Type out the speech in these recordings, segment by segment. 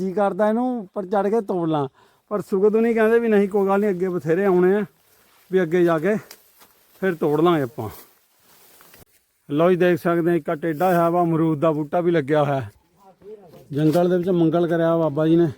ਜੀ ਕਰਦਾ ਇਹਨੂੰ, ਪਰ ਚੜ ਕੇ ਤੋੜ ਲਾਂ। ਪਰ ਸੁਗਤ ਨਹੀਂ ਕਹਿੰਦੇ ਵੀ ਨਹੀਂ, ਕੋਈ ਗੱਲ ਨਹੀਂ, ਅੱਗੇ ਬਥੇਰੇ ਆਉਣੇ ਆ, ਵੀ ਅੱਗੇ ਜਾ ਕੇ ਫਿਰ ਤੋੜ ਲਾਂਗੇ ਆਪਾਂ। ਲਓ ਜੀ, ਦੇਖ ਸਕਦੇ ਆ ਇੱਕ ਆਹ ਟੇਢਾ ਵਾ, ਅਮਰੂਦ ਦਾ ਬੂਟਾ ਵੀ ਲੱਗਿਆ ਹੋਇਆ। ਜੰਗਲ ਦੇ ਵਿੱਚ ਮੰਗਲ ਕਰਿਆ ਬਾਬਾ ਜੀ ਨੇ।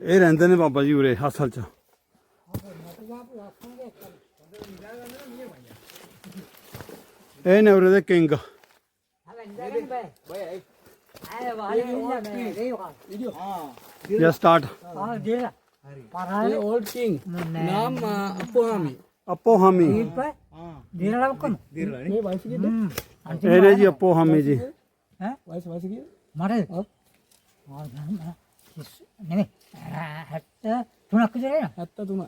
ਇਹ ਰਹਿੰਦੇ ਨੇ ਬਾਬਾ ਜੀ ਉਰੇ ਅਸਲ 'ਚ। ਇਹ ਨੇ ਉਰੇ ਦੇ king. Yeah, start. old king. Naam uh, Appuhami. Appuhami ये वाइस की है ਇਹ ਨੇ ਜੀ ਅੱਪੋ ਹਾਮੀ ਜੀ वाइस वाइस की है hatta tuma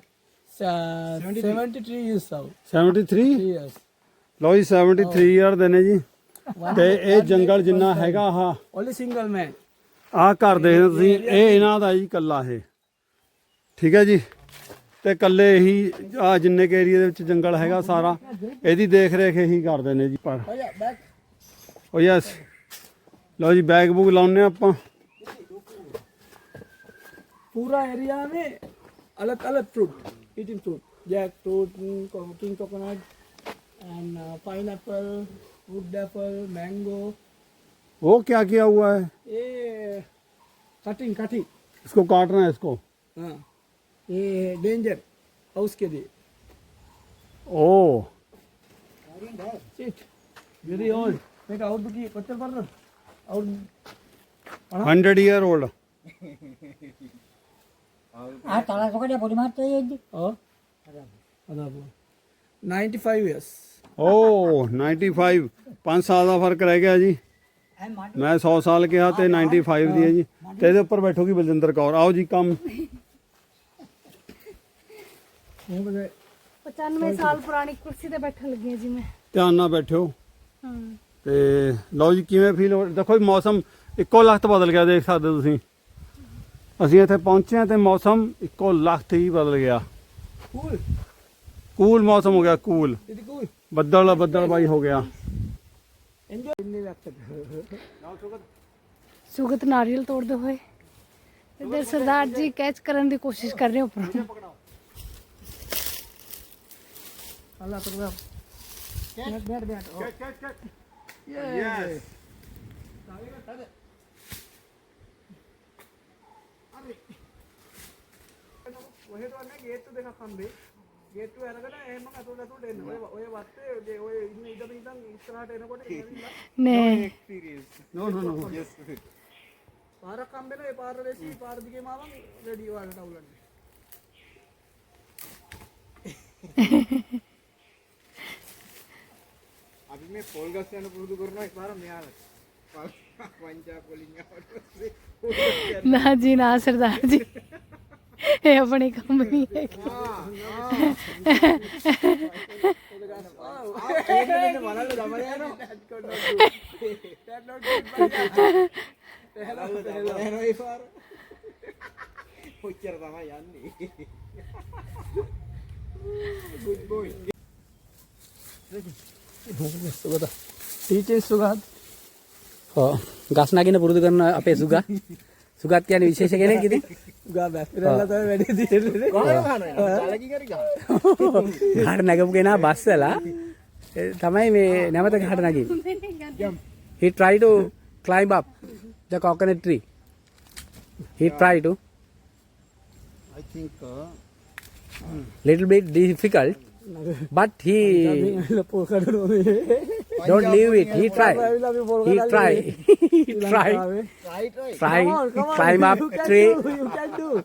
Sa- 73 years old 73 years loi 73 ਯਾਰ ਦੇ ਨੇ ਜੀ ਤੇ ਇਹ ਜੰਗਲ ਜਿੰਨਾ ਹੈਗਾ ਆਹ only single man ਆਹ ਘਰ ਦੇਖਦੇ ਤੁਸੀਂ ਇਹ ਇਹਨਾਂ ਦਾ ਜੀ ਕੱਲਾ ਇਹ ਠੀਕ ਹੈ ਜੀ ਤੇ ਕੱਲੇ ਹੀ ਆ ਜਿੰਨੇ ਕੇ ਏਰੀਆ ਦੇ ਵਿੱਚ ਜੰਗਲ ਹੈਗਾ ਸਾਰਾ ਇਹਦੀ ਦੇਖ ਰੇਖ ਇਹੀ ਕਰਦੇ ਨੇ ਜੀ ਪਰ oh yeah back oh yes ਲਓ ਜੀ ਬੈਗ ਬੁੱਕ ਲਾਉਨੇ ਆਪਾਂ पूरा एरिया में अलग अलग fruit eating fruit jackfruit king coconut and pineapple wood apple mango. वो क्या किया हुआ है? ये कटिंग कटिंग इसको काटना है इसको। हाँ। ये डेंजर हाउस के लिए। ओ। वेरी ओल्ड मेरा आउट की पत्थर पर आउट हंड्रेड ईयर ओल्ड ಆ ತಳ ಸೊಗಡೆ ಪುಡಿ ಮಾಡ್ತಾ ಇದ್ದಿ ಓ ಅದಾಬು 95 ಇಯರ್ಸ್ ਓ 95 5 ਸਾਲ ਦਾ ਫ਼ਰਕ ਰਹਿ ਗਿਆ ਜੀ। ਮੈਂ 100 ਸਾਲ ਕਿਹਾ ਤੇ 95 ਦੀ ਹੈ ਜੀ। ਤੇ ਇਹਦੇ ਉੱਪਰ ਬੈਠੋਗੀ ਬਲਜਿੰਦਰ ਕੌਰ। ਆਓ ਜੀ ਕੰਮ। ਧਿਆਨ ਨਾਲ ਬੈਠਿਓ। ਤੇ ਲਓ ਜੀ ਕਿਵੇਂ ਫੀਲ ਹੋ ਦੇਖੋ ਮੌਸਮ ਇੱਕੋ ਲਖਤ ਬਦਲ ਗਿਆ ਦੇਖ ਸਕਦੇ ਤੁਸੀਂ। ਅਸੀਂ ਇੱਥੇ ਪਹੁੰਚੇ ਹਾਂ ਤੇ ਮੌਸਮ ਇੱਕੋ ਲਖਤ ਹੀ ਬਦਲ ਗਿਆ। ਕੂਲ ਕੂਲ ਮੌਸਮ ਹੋ ਗਿਆ ਕੂਲ ਬੱਦਲ ਬੱਦਲ ਬਾਈ ਹੋ ਗਿਆ। ਸੁਗਤ ਨਾਰੀਅਲ ਤੋੜਦੇ ਹੋਏ। ਇਧਰ ਸਰਦਾਰ ਜੀ ਕੈਚ ਕਰਨ ਦੀ ਕੋਸ਼ਿਸ਼ ਕਰ ਰਹੇ ਉੱਪਰੋਂ। ਅੱਲਾ ਪਕੜਾ ਬੈਠ ਬੈਠ ਬੈਠ। Catch catch catch. ਯੈਸ। अरे वही तो ना गेट तो देखा खंबे ගේට්ටුව අරගෙන එහෙම ඇතුළට ඇතුළට එන්න. ඔය ඔය වත්තේ ඔය ඔය ඉන්න ඉඳන් ඉඳන් ඉස්සරහට එනකොට නෑ එක්ස්පීරියන්ස්. නෝ නෝ නෝ. යස්. පාරක් හම්බෙලා ඒ පාර රෙසි පාර දිගේ මාවන් රෙඩි වලට අවුලන්නේ. අපි මේ පොල් ගස් යන පුරුදු කරනවා එකපාර මෙයාලට. වංචා පොලින් යවට. නාජී නාසර් දාජී. ਇਹ ਆਪਣੀ ਕੰਪਨੀ ਹੈ Good boy. सुगात गासना किन बुरुद गर्न अपे सुगा සුගත් කියන්නේ විශේෂ කෙනෙක් ඉතින්. ගා බැස්පිරල්ලා තමයි වැඩි තියෙන්නේ. ගහට නැගපු කෙනා බස්සලා තමයි මේ නැවත ගහට නගින්නේ. He try to climb up the coconut tree. He try to I think uh, little bit difficult but he Don't leave it. He try. He try. he try. Try, try. Try. Climb up tree. You can do.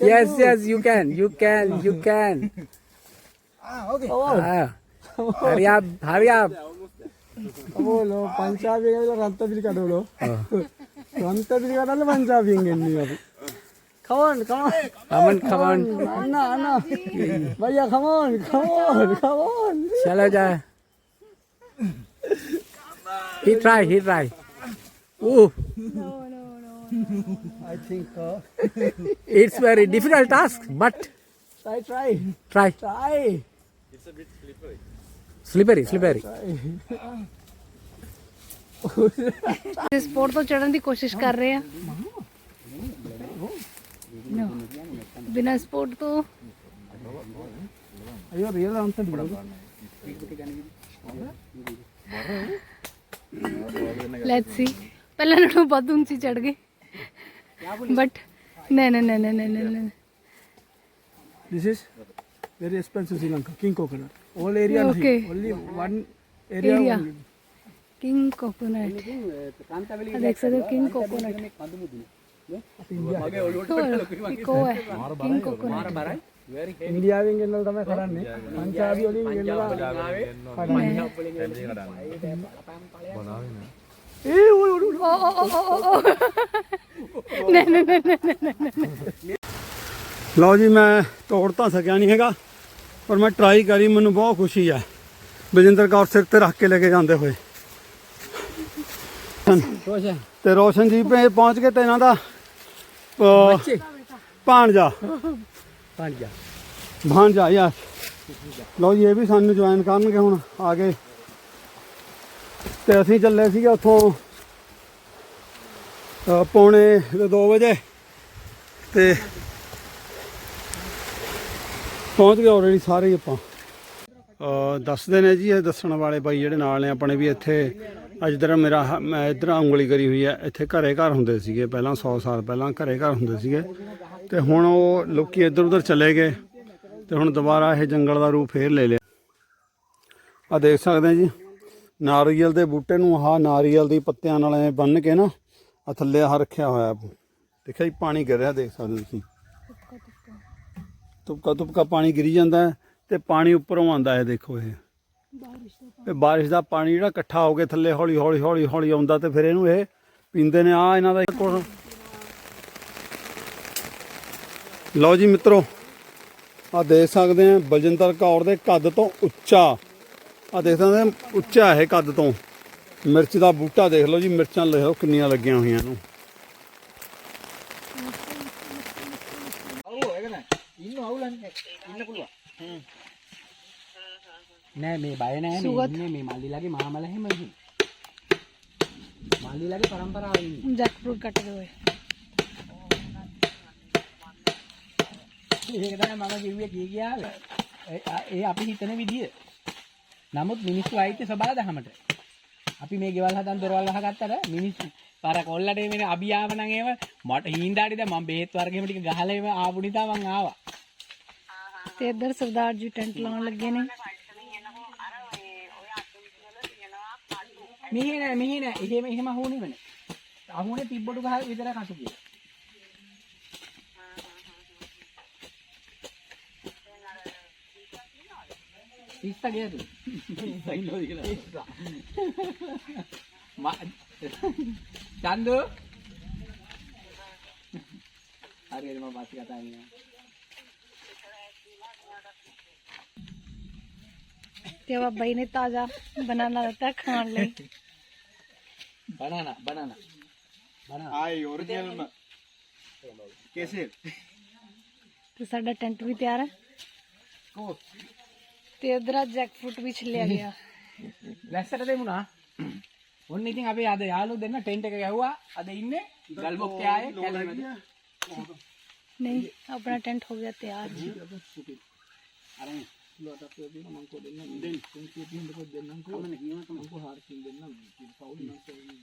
Yes, yes, you can. You can. You can. Ah, okay. Ah. Hurry up. Hurry up. बोलो पंजाबी रंत बिल्कुल कटोलो रंत बिल्कुल कटाले पंजाबी इंगेन्नी अभी Come on, come on. Come on, come on. Anna, Anna. भैया come on, come on, come on. चलो जा He try, he try. Ooh. No, no, no, no. I think so. it's very difficult task, but try, try, try, try. It's a bit slippery. Slippery, slippery. इस sport तो चढ़ने की कोशिश कर रहे हैं बिना स्पोर्ट तो अयो रियल आंसर ਲੈਟਸ ਸੀ ਪਹਿਲਾਂ ਨਾਲੋਂ ਬਹੁਤ ਉੱਚੀ ਚੜ ਗਏ ਬਟ ਨਹੀਂ ਨਹੀਂ ਨਹੀਂ ਨਹੀਂ ਨਹੀਂ ਨਹੀਂ This is very expensive Sri Lanka, king coconut. All area Okay. nothing. Only one area. Area. only. King coconut ਆ ਦੇਖ ਸਕਦੇ ਹੋ ਕਿੰਗ ਕੋਕੋਨਟ ਕਿੰਗ ਕੋਕੋਨਟ ඉන්දියාවෙන් ගෙන්නල තමයි කරන්නේ පංචාවි වලින් ගෙන්නලා ਨਹੀਂ ਨਹੀਂ ਨਹੀਂ ਨਹੀਂ, ਨਹੀਂ ਲਓ ਜੀ ਮੈਂ ਤੋੜ ਤਾਂ ਸਕਿਆ ਨਹੀਂ ਹੈਗਾ ਪਰ ਮੈਂ ਟਰਾਈ ਕਰੀ ਮੈਨੂੰ ਬਹੁਤ ਖੁਸ਼ੀ ਹੈ ਬਜਿੰਦਰ ਕੌਰ ਸਿਰ ਤੇ ਰੱਖ ਕੇ ਲੈ ਕੇ ਜਾਂਦੇ ਹੋਏ ਰੋਸ਼ਨ ਤੇ ਰੋਸ਼ਨ ਜੀ ਪੇ ਪਹੁੰਚ ਕੇ ਤੇ ਇਹਨਾਂ ਦਾ ਅਹ, ਭਾਣਜਾ ਪੰਜ ਜਾ ਯਾਰ। ਲਓ ਜੀ, ਇਹ ਵੀ ਸਾਨੂੰ ਜੁਆਇਨ ਕਰਨਗੇ ਹੁਣ, ਆ ਗਏ। ਤੇ ਅਸੀਂ ਚੱਲੇ ਸੀਗੇ ਉੱਥੋਂ ਪੌਣੇ 2 ਵਜੇ। ਤੇ ਪਹੁੰਚ ਗਏ ਆਲਰੇਡੀ ਸਾਰੇ ਹੀ ਆਪਾਂ। ਦੱਸਦੇ ਨੇ ਜੀ, ਇਹ ਦੱਸਣ ਵਾਲੇ ਬਾਈ ਜਿਹੜੇ ਨਾਲ ਨੇ, ਆਪਣੇ ਵੀ ਇੱਥੇ ਅੱਜ ਦਰ ਮੇਰਾ ਹ- ਮੈਂ ਇਧਰ ਉਂਗਲੀ ਕਰੀ ਹੋਈ ਹੈ। ਇੱਥੇ ਘਰੇ ਘਰ ਹੁੰਦੇ ਸੀਗੇ, ਪਹਿਲਾਂ 100 ਸਾਲ ਪਹਿਲਾਂ ਘਰੇ ਘਰ ਹੁੰਦੇ ਸੀਗੇ। ਤੇ ਹੁਣ ਉਹ ਲੋਕੀ ਇੱਧਰ ਉੱਧਰ ਚਲੇ ਗਏ ਤੇ ਹੁਣ ਦੁਬਾਰਾ ਇਹ ਜੰਗਲ ਦਾ ਰੂਪ ਫੇਰ ਲੈ ਲਿਆ। ਆ ਦੇਖ ਸਕਦੇ ਆ ਜੀ, ਨਾਰੀਅਲ ਦੇ ਬੂਟੇ ਨੂੰ ਆਹ ਨਾਰੀਅਲ ਦੀ ਪੱਤਿਆਂ ਨਾਲ ਐ ਬੰਨ ਕੇ ਨਾ ਆ ਥੱਲੇ ਆਹ ਰੱਖਿਆ ਹੋਇਆ ਦੇਖਿਆ ਜੀ, ਪਾਣੀ ਗਿਰ ਰਿਹਾ, ਦੇਖ ਸਕਦੇ ਤੁਸੀਂ। ਤੁਪਕਾ ਤੁਪਕਾ ਪਾਣੀ ਗਿਰੀ ਜਾਂਦਾ ਹੈ ਤੇ ਪਾਣੀ ਉੱਪਰੋਂ ਆਉਂਦਾ ਹੈ, ਦੇਖੋ ਇਹ। ਤੇ ਬਾਰਿਸ਼ ਦਾ ਪਾਣੀ ਜਿਹੜਾ ਇਕੱਠਾ ਹੋ ਕੇ ਥੱਲੇ ਹੌਲੀ ਹੌਲੀ ਹੌਲੀ ਹੌਲੀ ਆਉਂਦਾ ਤੇ ਫਿਰ ਇਹਨੂੰ ਇਹ ਪੀਂਦੇ ਨੇ। ਆ ਇਹਨਾਂ ਦਾ ਕੋਲ ਲਓ ਜੀ ਮਿੱਤਰੋ ਆ ਦੇਖ ਸਕਦੇ ਆ ਬਲਜਿੰਦਰ ਕੌਰ ਦੇ ਕੱਦ ਤੋਂ ਉੱਚਾ। ਆ ਦੇਖ ਸਕਦੇ ਆ ਉੱਚਾ ਹੈ ਕੱਦ ਤੋਂ। ਮਿਰਚ ਦਾ ਬੂਟਾ ਦੇਖ ਲਓ ਜੀ, ਮਿਰਚਾਂ ਦੇਖੋ ਕਿੰਨੀਆਂ ਲੱਗੀਆਂ ਹੋਈਆਂ ਨੂੰ නෑ මේ බය නෑ සුවත් මේ මල්ලිලගේ මාමල හැම ඉන්නේ. මල්ලිලගේ પરම්පරාව ඉන්නේ. ජැක් ෆ්‍රූට් කටද ඔය. ඒක තමයි මම කිව්වේ කී කියාවේ. ඒ අපි හිතන විදිය. නමුත් මිනිස්සු අයිති සබා දහමට. අපි මේ ගෙවල් හදන් දොරවල් අහගත්තට මිනිස්සු අර කොල්ලට මේ අභියාව නම් ඒව මට හීන්දාටි දැන් මම බෙහෙත් වර්ගෙම ටික ගහලා ඒව ආපු නිසා මං ආවා. තේද්දර සර්දාර්ජි ටෙන්ට් ලෝන් ලග්ගේනේ. මෙහි නෑ මෙහි නෑ එහෙම එහෙම අහුනේම නෑ. අහුනේ තිබ්බඩු ගහ විතරයි කටු කියලා. ඉස්සා ගියද? ඉස්සා ඉන්නවද කියලා. ඉස්සා. මා චන්දු හරි හරි මම පස්සේ කතා කරනවා. तेव्हा बहिणी ताजा बनाना रहता है खाने ਖਾਣ ਲਈ බනනා බනනා. බනනා. ආයි ඔරිජිනල්ම කෙසෙල් ਤੇ ਸਾਡਾ ਟੈਂਟ ਵੀ ਤਿਆਰ ਹੈ කෝ ਤੇ ਇੱਧਰ ਆ ਜੈਕ ਫਰੂਟ ਵੀ ਛਿਲਿਆ ਗਿਆ ලැස්සට දෙමුණා. ඔන්න ඉතින් අපේ අද යාළුවෝ දෙන්න ටෙන්ට් එක ගැහුවා. අද ඉන්නේ ගල්බොක්කේ ආයේ කැලේමද. ਨਹੀਂ ਆਪਣਾ ਟੈਂਟ ਹੋ ਗਿਆ ਤਿਆਰ අරන් අපි අතෙන් කොහේ මේ හල්ලි. ਤੇ ਲੋਕੇਸ਼ਨ අපා ගෙනලා කොද්දි කේකොල ආ මොකද අරන් ගන්න නේ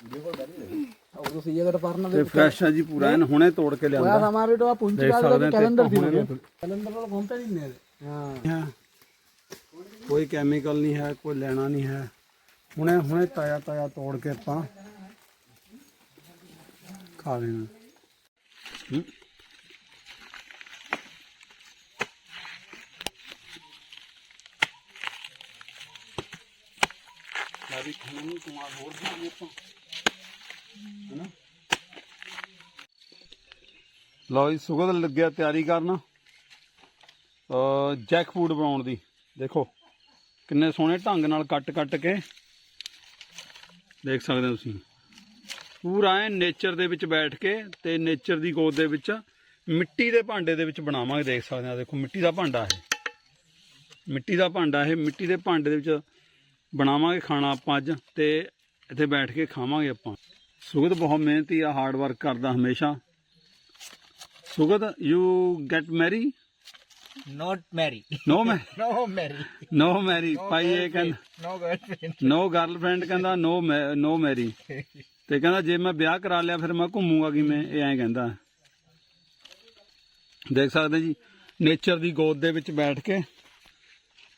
ਉਹ ਤੁਸੀਂ ਇਹ പറഞ്ഞ ਤੇ ਫਰੈਸ਼ ਆ ਜੀ ਪੂਰਾ ਐਨ ਹੁਣੇ ਤੋੜ ਕੇ ਲਿਆਂਦਾ। ਹੋਇਆ हमारे तो पूंछ देख का सकते हैं, कैलेंडर थी ना कैलेंडर वाला घूमता नहीं है हां ਹੈ। ਕੋਈ ਕੈਮੀਕਲ ਨਹੀਂ ਹੈ ਕੋਈ ਲੈਣਾ ਨਹੀਂ ਹੈ। ਹੁਣੇ ਹੁਣੇ ਤਾਇਆ ਤਾਇਆ ਤੋੜ ਕੇ ਆਪਾਂ ਖਾ ਲੈਣਾ। ਹੂੰ। ਹੈਨਾ? ਲਓ ਜੀ ਸੁਗਧ ਲੱਗਿਆ ਤਿਆਰੀ ਕਰਨ। ਜੈਕ ਫੂਡ ਬਣਾਉਣ ਦੀ। ਦੇਖੋ, ਕਿੰਨੇ ਸੋਹਣੇ ਢੰਗ ਨਾਲ ਕੱਟ ਕੱਟ ਕੇ ਦੇਖ ਸਕਦੇ ਹੋ ਤੁਸੀਂ। ਪੂਰਾ ਐ ਨੇਚਰ ਦੇ ਵਿੱਚ ਬੈਠ ਕੇ ਤੇ ਨੇਚਰ ਦੀ ਗੋਦ ਦੇ ਵਿੱਚ ਮਿੱਟੀ ਦੇ ਭਾਂਡੇ ਦੇ ਵਿੱਚ ਬਣਾਵਾਂਗੇ, ਦੇਖ ਸਕਦੇ ਆ ਦੇਖੋ, ਮਿੱਟੀ ਦਾ ਭਾਂਡਾ ਹੈ ਮਿੱਟੀ ਦਾ ਭਾਂਡਾ ਇਹ, ਮਿੱਟੀ ਦੇ ਭਾਂਡੇ ਦੇ ਵਿੱਚ ਬਣਾਵਾਂਗੇ ਖਾਣਾ ਆਪਾਂ ਅੱਜ ਤੇ ਇੱਥੇ ਬੈਠ ਕੇ ਖਾਵਾਂਗੇ ਆਪਾਂ। ਸੁਗਤ ਬਹੁਤ ਮਿਹਨਤੀ ਆ ਹਾਰਡ ਵਰਕ ਕਰਦਾ ਹਮੇਸ਼ਾ। ਸੁਗਤ you get marry not marry. No ਮੈਂ no marry. ਨੋ ਮੈਰੀ ਭਾਈ ਇਹ ਕਹਿੰਦਾ no girlfriend. ਨੋ ਗਰਲਫ੍ਰੈਂਡ ਕਹਿੰਦਾ ਨੋ ਨੋ ਮੈਰੀ ਤੇ ਕਹਿੰਦਾ ਜੇ ਮੈਂ ਵਿਆਹ ਕਰਾ ਲਿਆ ਫਿਰ ਮੈਂ ਘੁੰਮੂਗਾ ਕਿਵੇਂ? ਇਹ ਐਂ ਕਹਿੰਦਾ। ਦੇਖ ਸਕਦੇ ਜੀ ਨੇਚਰ ਦੀ ਗੋਦ ਦੇ ਵਿੱਚ ਬੈਠ ਕੇ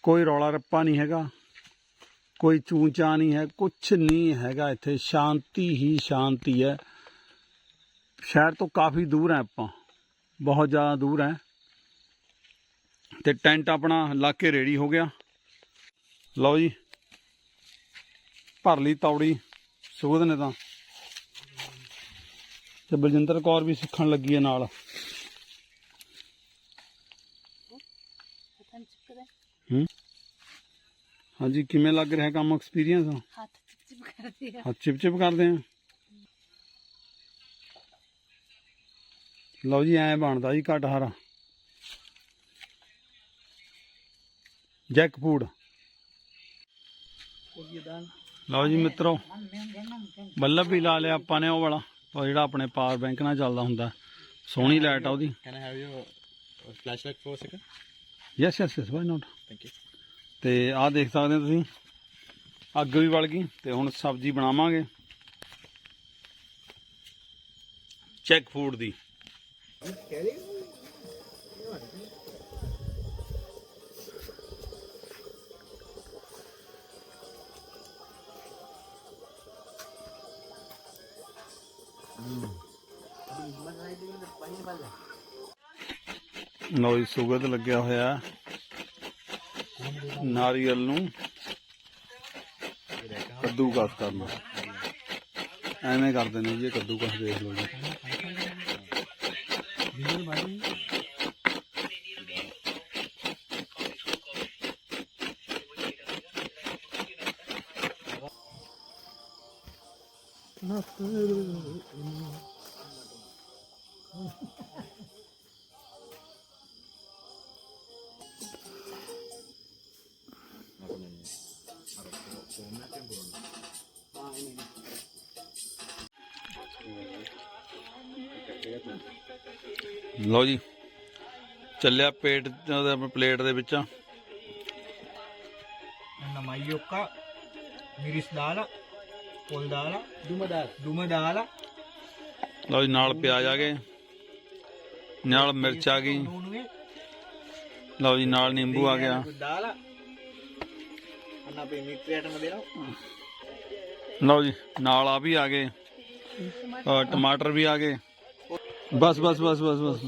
ਕੋਈ ਰੌਲਾ ਰੱਪਾ ਨਹੀਂ ਹੈਗਾ। ਕੋਈ ਚੂਚਾ ਨਹੀਂ ਹੈ ਕੁਝ ਨਹੀਂ ਹੈਗਾ ਇੱਥੇ। ਸ਼ਾਂਤੀ ਹੀ ਸ਼ਾਂਤੀ ਹੈ। ਸ਼ਹਿਰ ਤੋਂ ਕਾਫੀ ਦੂਰ ਹੈ ਆਪਾਂ। ਬਹੁਤ ਜ਼ਿਆਦਾ ਦੂਰ ਹੈ। ਤੇ ਟੈਂਟ ਆਪਣਾ ਲਾ ਕੇ ਰੈਡੀ ਹੋ ਗਿਆ। ਲਓ ਜੀ, ਭਰ ਲਈ ਤੌੜੀ। ਸੁਗਧ ਨੇ ਤਾਂ। ਤੇ ਬਲਜਿੰਦਰ ਕੌਰ ਵੀ ਸਿੱਖਣ ਲੱਗੀ ਹੈ ਨਾਲ। ਹਾਂਜੀ ਕਿਵੇਂ ਲੱਗ ਰਿਹਾ ਕੰਮ ਐਕਸਪੀਰੀਅੰਸ ਹੱਥ ਚਿਪ ਕਰਦੀ ਆ। ਹੱਥ ਚਿਪ ਚਿਪ ਕਰਦੇ ਆ? ਲਓ ਜੀ ਐ ਬਣਦਾ ਜੀ ਘਟ ਹਰਾ। ਜੈਕ ਫੂਡ ਲਓ ਜੀ ਮਿੱਤਰੋ ਬੱਲਬ ਵੀ ਲਾ ਲਿਆ ਆਪਾਂ ਨੇ ਉਹ ਵਾਲਾ। ਉਹ ਜਿਹੜਾ ਆਪਣੇ ਪਾਵਰ ਬੈਂਕ ਨਾਲ ਚੱਲਦਾ ਹੁੰਦਾ। ਸੋਹਣੀ ਲਾਈਟ ਆ ਉਹਦੀ। Can i have your uh, flashlight for a second? Yes yes yes why not thank you. ਤੇ ਆਹ ਦੇਖ ਸਕਦੇ ਹੋ ਤੁਸੀਂ। ਅੱਗ ਵੀ ਵਲ ਗਈ ਤੇ ਹੁਣ ਸਬਜ਼ੀ ਬਣਾਵਾਂਗੇ। ਚੈੱਕ ਫੂਡ ਦੀ। ਨੋਈ ਸੁਗਤ ਲੱਗਿਆ ਹੋਇਆ। ਨਾਰੀਅਲ ਨੂੰ ਕੱਦੂਕਸ ਕਰ ਲਓ ਐਵੇਂ ਕਰਦੇ ਨੇ ਜੀ ਇਹ ਕੱਦੂਕਸ ਦੇਖ ਲਓ ਜੀ। ਲਓ ਜੀ ਚੱਲਿਆ ਪੇਟ ਦੇ ਪਲੇਟ ਦੇ ਵਿੱਚ ನಮ್ಮ ಅಯ್ಯ ಒಕ್ಕ ಮಿರಿಸ್ದಾಲ ಕೊಲ್ದಾಲ ದುಮದಾಲ ದುಮದಾಲ ਲਓ ਜੀ ਨਾਲ ਪਿਆਜ਼ ਆ ਗਏ ਨਾਲ ਮਿਰਚ ਆ ਗਈ। ನೂನುವೆ ਲਓ ਜੀ ਨਾਲ ਨਿੰਬੂ ਆ ਗਿਆ। ದಾಲ ಅನ್ನ ಪೇ ಮಿತ್ರೇಟನ ದೇನೋ ਲਓ ਜੀ ਨਾਲ ਆ ਵੀ ਆ ਗਏ। और टमाटर भी आ गए ਬਸ ਬਸ ਬਸ ਬਸ ਬਸ।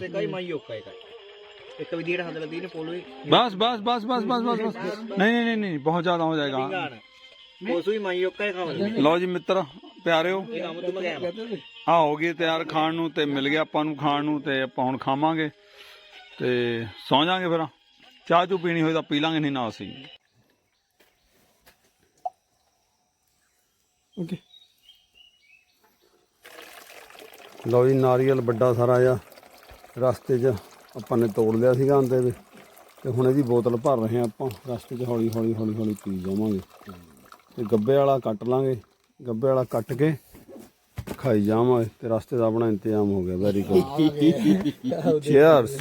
ਬਸ ਬਸ ਬਸ ਬਸ ਬਸ ਬਸ बस नहीं नहीं नहीं नहीं बहुत ज्यादा हो ਲਓ ਜੀ ਮਿੱਤਰ ਪਿਆਰਿਓ। ਆ ਹੋ ਗਈ ਤਿਆਰ ਖਾਣ ਨੂੰ ਤੇ ਮਿਲ ਗਿਆ ਆਪਾਂ ਨੂੰ ਖਾਣ ਨੂੰ ਤੇ ਆਪਾਂ ਹੁਣ ਖਾਵਾਂਗੇ। ਤੇ ਸੌਂ ਜਾਾਂਗੇ ਫਿਰ। ਚਾਹ ਚੂ ਪੀਣੀ ਹੋਈ ਤਾਂ ਪੀ ਲਾਂਗੇ ਨਹੀਂ ਨਾ ਅਸੀਂ। ਓਕੇ ਲਓ ਜੀ ਨਾਰੀਅਲ ਵੱਡਾ ਸਾਰਾ ਆ। ਰਸਤੇ 'ਚ ਆਪਾਂ ਨੇ ਤੋੜ ਲਿਆ ਸੀਗਾ ਆਂਦੇ ਵੀ ਤੇ ਹੁਣ ਇਹਦੀ ਬੋਤਲ ਭਰ ਰਹੇ ਆ ਆਪਾਂ। ਰਸਤੇ 'ਚ ਹੌਲੀ ਹੌਲੀ ਹੌਲੀ ਹੌਲੀ ਪੀ ਜਾਵਾਂਗੇ। ਤੇ ਗੱਬੇ ਵਾਲਾ ਕੱਟ ਲਾਂਗੇ। ਗੱਬੇ ਵਾਲਾ ਕੱਟ ਕੇ ਖਾਈ ਜਾਵਾਂਗੇ। ਤੇ ਰਸਤੇ ਦਾ ਆਪਣਾ ਇੰਤਜ਼ਾਮ ਹੋ ਗਿਆ। Very good cheers